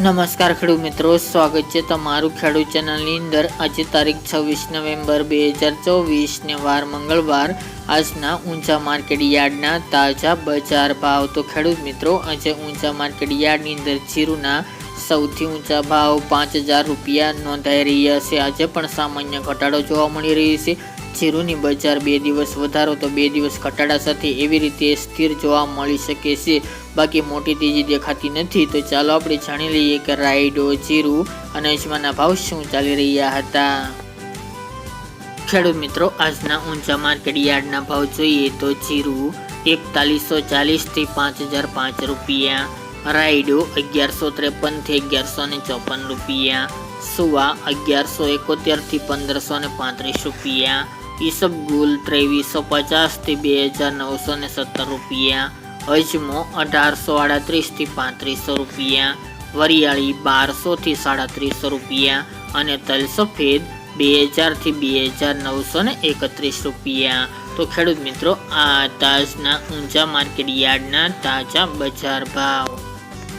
નમસ્કાર ખેડૂત મિત્રો, સ્વાગત છે તમારું ખેડૂત ચેનલની અંદર. આજે તારીખ છવ્વીસ નવેમ્બર બે હજાર ચોવીસને વાર મંગળવાર. આજના ઊંચા માર્કેટ યાર્ડના તાજા બજાર ભાવ. તો ખેડૂત મિત્રો, આજે ઊંચા માર્કેટ યાર્ડની અંદર જીરુના સૌથી ઊંચા ભાવ પાંચ હજાર રૂપિયા નોંધાઈ રહ્યા છે. આજે પણ સામાન્ય ઘટાડો જોવા મળી રહ્યો છે. જીરુની બજાર બે દિવસ વધારો તો બે દિવસ ઘટાડા સાથે એવી રીતે સ્થિર જોવા મળી શકે છે. બાકી મોટી તેજી દેખાતી નથી, તો ચાલો આપણે જાણી લઈએ કે રાયડો, જીરું અને અજમાના ભાવ શું ચાલી રહ્યા હતા. ખેડૂત મિત્રો, આજના ઊંચા માર્કેટ યાર્ડના ભાવ જોઈએ તો જીરું એકતાલીસો ચાલીસથી પાંચ હજાર પાંચ રૂપિયા, રાયડો અગિયારસો ત્રેપનથી અગિયારસો ને ચોપન રૂપિયા, સુવા અગિયારસો એકોતેરથી પંદરસો ને પાંત્રીસ રૂપિયા, ઈસબગુલ ત્રેવીસો પચાસથી બે હજાર નવસો ને સત્તર રૂપિયા અજમો અઢારસો આડત્રીસથી પાંત્રીસો રૂપિયા, વરિયાળી બારસોથી સાડત્રીસો રૂપિયા અને તલ સફેદ બે હજારથી બે હજાર નવસો ને એકત્રીસ રૂપિયા. તો ખેડૂત મિત્રો, આ તાજના ઊંચા માર્કેટ યાર્ડના તાજા બજાર ભાવ.